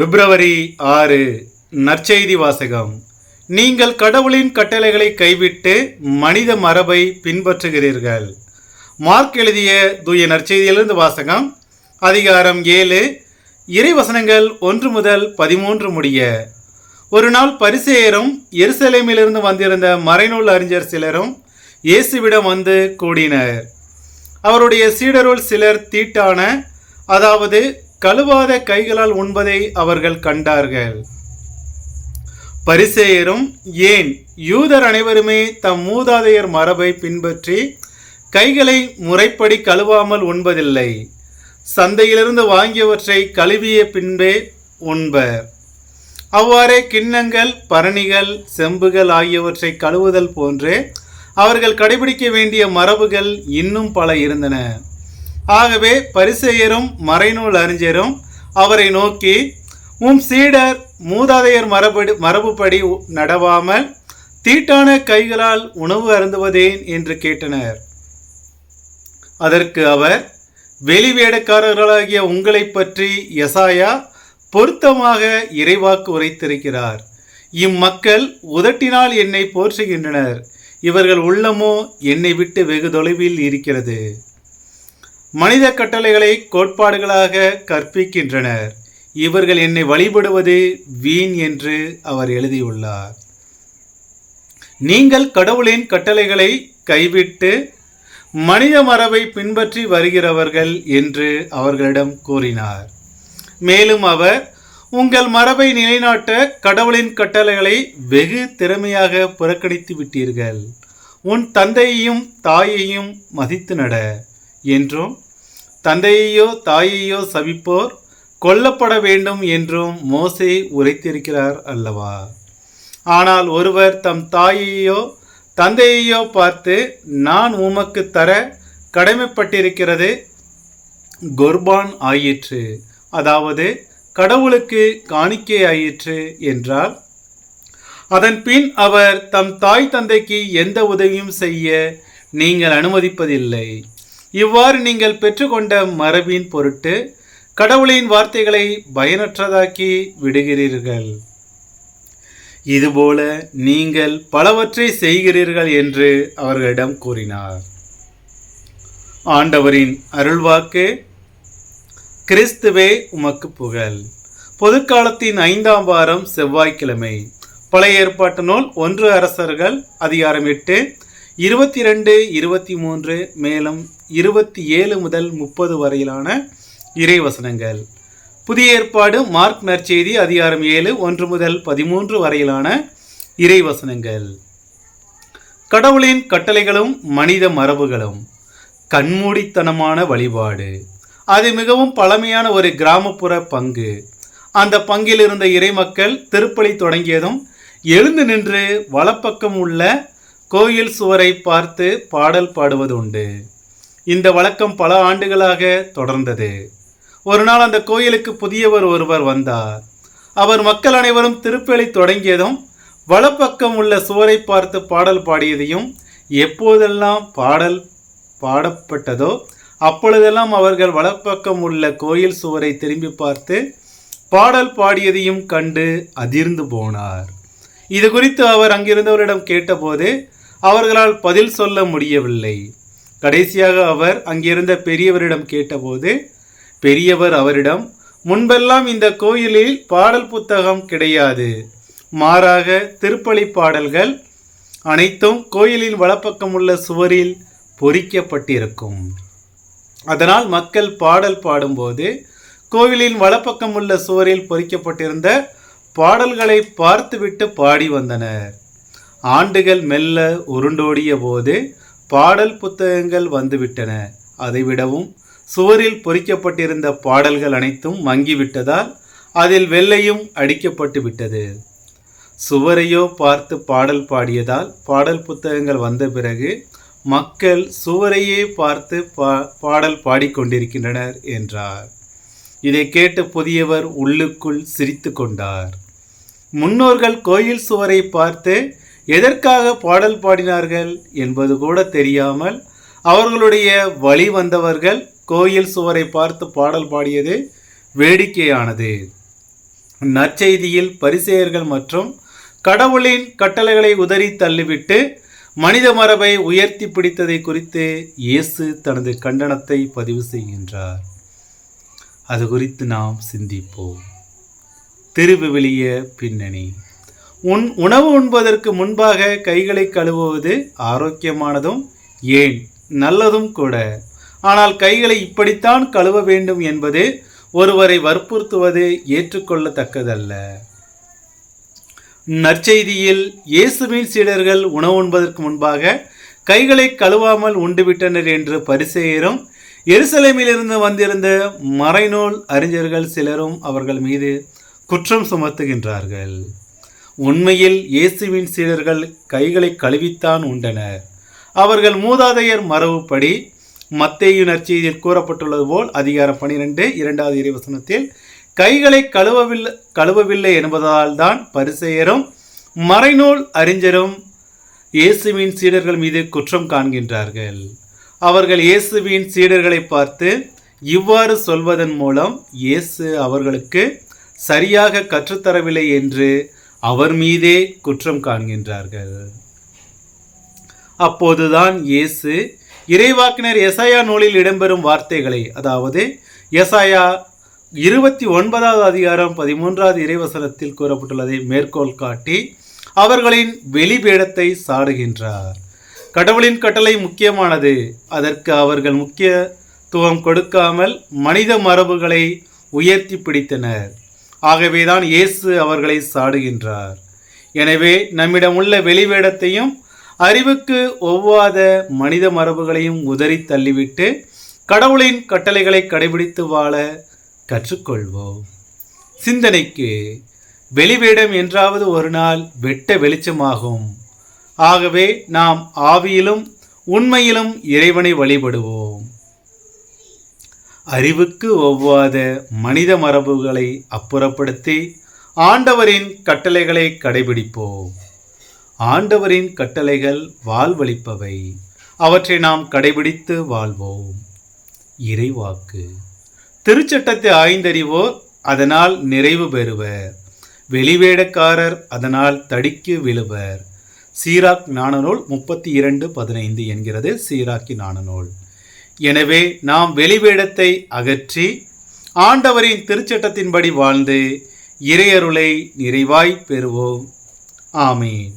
பிப்ரவரி ஆறு நற்செய்தி வாசகம். நீங்கள் கடவுளின் கட்டளைகளை கைவிட்டு மனித மரபை பின்பற்றுகிறீர்கள். மார்க் எழுதிய தூய நற்செய்தியிலிருந்து வாசகம் அதிகாரம் ஏழு இறைவசனங்கள் ஒன்று முதல் பதிமூன்று முடிய. ஒரு நாள் பரிசேயரும் எருசலேமிலிருந்து வந்திருந்த மறைநூல் அறிஞர் சிலரும் இயேசுவிடம் வந்து கூடினர். அவருடைய சீடருள் சிலர் தீட்டான அதாவது கழுவாத கைகளால் உண்பதை அவர்கள் கண்டார்கள். பரிசேயரும் ஏன் யூதர் அனைவருமே தம் மூதாதையர் மரபை பின்பற்றி கைகளை முறைப்படி கழுவாமல் உண்பதில்லை. சந்தையிலிருந்து வாங்கியவற்றை கழுவிய பின்பே உண்பர். அவ்வாறே கிண்ணங்கள் பரணிகள் செம்புகள் ஆகியவற்றை கழுவுதல் போன்றே அவர்கள் கடைபிடிக்க வேண்டிய மரபுகள் இன்னும் பல இருந்தன. ஆகவே பரிசெயரும் மறைநூல் அறிஞரும் அவரை நோக்கி உம் சீடர் மூதாதையர் மரபடி மரபுப்படி நடவாமல் தீட்டான கைகளால் உணவு அருந்துவதேன்? என்று கேட்டனர். அதற்கு அவர் வெளிவேடக்காரர்களாகிய உங்களைப் பற்றி யசாயா பொருத்தமாக இறைவாக்கு உரைத்திருக்கிறார். இம்மக்கள் உதட்டினால் என்னை போற்றுகின்றனர். இவர்கள் உள்ளமோ என்னை விட்டு வெகு தொலைவில் இருக்கிறது. மனித கட்டளைகளை கோட்பாடுகளாக கற்பிக்கின்றனர். இவர்கள் என்னை வழிபடுவது வீண் என்று அவர் எழுதியுள்ளார். நீங்கள் கடவுளின் கட்டளைகளை கைவிட்டு மனித மரபை பின்பற்றி வருகிறவர்கள் என்று அவர்களிடம் கூறினார். மேலும் அவர் உங்கள் மரபை நிலைநாட்ட கடவுளின் கட்டளைகளை வெகு திறமையாக புறக்கணித்து விட்டீர்கள். உன் தந்தையையும் தாயையும் மதித்து நட. என்றும் தந்தையையோ தாயையோ சபிப்போர் கொல்லப்பட வேண்டும் என்றும் மோசே உரைத்திருக்கிறார் அல்லவா? ஆனால் ஒருவர் தம் தாயையோ தந்தையையோ பார்த்து நான் உமக்கு தர கடமைப்பட்டிருக்கிறது குர்பான் ஆயிற்று. அதாவது கடவுளுக்கு காணிக்கை ஆயிற்று என்றால் அதன் பின் அவர் தம் தாய் தந்தைக்கு எந்த உதவியும் செய்ய நீங்கள் அனுமதிப்பதில்லை. இவ்வாறு நீங்கள் பெற்றுக்கொண்ட மரபின் பொருட்டு கடவுளின் வார்த்தைகளை பயனற்றதாக்கி விடுகிறீர்கள். இதுபோல நீங்கள் பலவற்றை செய்கிறீர்கள் என்று அவர்களிடம் கூறினார். ஆண்டவரின் அருள்வாக்கு கிறிஸ்துவே உமக்கு புகழ். பொதுக்காலத்தின் ஐந்தாம் வாரம் செவ்வாய்க்கிழமை. பழைய ஏற்பாட்டு நூல் ஒன்று அரசர்கள் அதிகாரம் எட்டு இருபத்தி ரெண்டு இருபத்தி மூன்று மேலும் இருபத்தி ஏழு முதல் முப்பது வரையிலான இறைவசனங்கள். புதிய ஏற்பாடு மார்க் நற்செய்தி அதிகாரம் ஏழு ஒன்று முதல் பதிமூன்று வரையிலான இறைவசனங்கள். கடவுளின் கட்டளைகளும் மனித மரபுகளும் கண்மூடித்தனமான வழிபாடு. அது மிகவும் பழமையான ஒரு கிராமப்புற பங்கு. அந்த பங்கில் இருந்த இறைமக்கள் திருப்பலி தொடங்கியதும் எழுந்து நின்று வலப்பக்கம் உள்ள கோயில் சுவரை பார்த்து பாடல் பாடுவது உண்டு இந்த வழக்கம் பல ஆண்டுகளாக தொடர்ந்தது. ஒரு நாள் அந்த கோயிலுக்கு புதியவர் ஒருவர் வந்தார். அவர் மக்கள் அனைவரும் திருப்பலி தொடங்கியதும் வலப்பக்கம் உள்ள சுவரை பார்த்து பாடல் பாடியதையும் எப்போதெல்லாம் பாடல் பாடப்பட்டதோ அப்பொழுதெல்லாம் அவர்கள் வலப்பக்கம் உள்ள கோயில் சுவரை திரும்பி பார்த்து பாடல் பாடியதையும் கண்டு அதிர்ந்து போனார். இது குறித்து அவர் அங்கிருந்தவரிடம் கேட்டபோது அவர்களால் பதில் சொல்ல முடியவில்லை. கடைசியாக அவர் அங்கிருந்த பெரியவரிடம் கேட்டபோது பெரியவர் அவரிடம் முன்பெல்லாம் இந்த கோயிலில் பாடல் புத்தகம் கிடையாது. மாறாக திருப்பலி பாடல்கள் அனைத்தும் கோயிலின் வலப்பக்கம் உள்ள சுவரில் பொறிக்கப்பட்டிருக்கும். அதனால் மக்கள் பாடல் பாடும்போது கோவிலின் வலப்பக்கம் உள்ள சுவரில் பொறிக்கப்பட்டிருந்த பாடல்களை பார்த்துவிட்டு பாடி வந்தனர். ஆண்டுகள் மெல்ல உருண்டோடிய போது பாடல் புத்தகங்கள் வந்துவிட்டன. அதைவிடவும் சுவரில் பொறிக்கப்பட்டிருந்த பாடல்கள் அனைத்தும் மங்கிவிட்டதால் அதில் வெள்ளையும் அடிக்கப்பட்டு விட்டது சுவரையோ பார்த்து பாடல் பாடியதால் பாடல் புத்தகங்கள் வந்த பிறகு மக்கள் சுவரையே பார்த்து பா பாடல் பாடிக்கொண்டிருக்கின்றனர் என்றார். இதை கேட்ட புதியவர் உள்ளுக்குள் சிரித்து கொண்டார். முன்னோர்கள் கோயில் சுவரை பார்த்து எதற்காக பாடல் பாடினார்கள் என்பது கூட தெரியாமல் அவர்களுடைய வழி வந்தவர்கள் கோயில் சுவரை பார்த்து பாடல் பாடியது வேடிக்கையானது. நற்செய்தியில் பரிசேயர்கள் மற்றும் கடவுளின் கட்டளைகளை உதறி தள்ளிவிட்டு மனித மரபை உயர்த்தி பிடித்ததை குறித்து இயேசு தனது கண்டனத்தை பதிவு செய்கின்றார். அது குறித்து நாம் சிந்திப்போம். திருவிவிலிய பின்னணி. உன் உணவு உண்பதற்கு முன்பாக கைகளை கழுவுவது ஆரோக்கியமானதும் ஏன் நல்லதும் கூட. ஆனால் கைகளை இப்படித்தான் கழுவ வேண்டும் என்பது ஒருவரை வற்புறுத்துவது ஏற்றுக்கொள்ளத்தக்கதல்ல. நற்செய்தியில் இயேசுவின் சீடர்கள் உணவு உண்பதற்கு முன்பாக கைகளை கழுவாமல் உண்டுவிட்டனர் என்று பரிசெயரும் எருசலேமிலிருந்து வந்திருந்த மறைநூல் அறிஞர்கள் சிலரும் அவர்கள் மீது குற்றம் சுமத்துகின்றார்கள். உண்மையில் இயேசுவின் சீடர்கள் கைகளை கழுவித்தான் உண்டனர். அவர்கள் மூதாதையர் மரபுப்படி மத்தேயு நற்செய்தியில் கூறப்பட்டுள்ளது போல் அதிகாரம் பனிரெண்டு இரண்டாவது இறைவசனத்தில் கைகளை கழுவவில்லை கழுவவில்லை என்பதால் தான் பரிசெயரும் மறைநூல் அறிஞரும் இயேசுவின் சீடர்கள் மீது குற்றம் காண்கின்றார்கள். அவர்கள் இயேசுவின் சீடர்களை பார்த்து இவ்வாறு சொல்வதன் மூலம் இயேசு அவர்களுக்கு சரியாக கற்றுத்தரவில்லை என்று அவர் மீதே குற்றம் காண்கின்றார்கள். அப்போதுதான் இயேசு இறைவாக்கினர் எசாயா நூலில் இடம்பெறும் வார்த்தைகளை அதாவது எசாயா இருபத்தி ஒன்பதாவது அதிகாரம் பதிமூன்றாவது இறைவசனத்தில் கூறப்பட்டுள்ளதை மேற்கோள் காட்டி அவர்களின் வெளிபேடத்தை சாடுகின்றார். கடவுளின் கட்டளை முக்கியமானது. அதற்கு அவர்கள் முக்கியத்துவம் கொடுக்காமல் மனித மரபுகளை உயர்த்தி பிடித்தனர். ஆகவேதான் இயேசு அவர்களை சாடுகின்றார். எனவே நம்மிடம் உள்ள வெளிவேடத்தையும் அறிவுக்கு ஒவ்வாத மனித மரபுகளையும் உதறி தள்ளிவிட்டு கடவுளின் கட்டளைகளை கடைபிடித்து வாழ கற்றுக்கொள்வோம். சிந்தனைக்கு வெளிவேடம் என்றாவது ஒரு நாள் வெட்ட வெளிச்சமாகும். ஆகவே நாம் ஆவியிலும் உண்மையிலும் இறைவனை வழிபடுவோம். அறிவுக்கு ஒவ்வாத மனித மரபுகளை அப்புறப்படுத்தி ஆண்டவரின் கட்டளைகளை கடைபிடிப்போம். ஆண்டவரின் கட்டளைகள் வாழ்வளிப்பவை. அவற்றை நாம் கடைபிடித்து வாழ்வோம். இறைவாக்கு. திருச்சட்டத்தை ஆய்ந்தறிவோர் அதனால் நிறைவு பெறுவர். வெளிவேடக்காரர் அதனால் தடிக்கு விழுவர். சீராக் நாணநூல் முப்பத்தி இரண்டு பதினைந்து என்கிறது சீராக்கி நாணநூல் எனவே நாம் வெளிவேடத்தை அகற்றி ஆண்டவரின் திருச்சட்டத்தின்படி வாழ்ந்து இறையருளை நிறைவாய் பெறுவோம். ஆமீன்.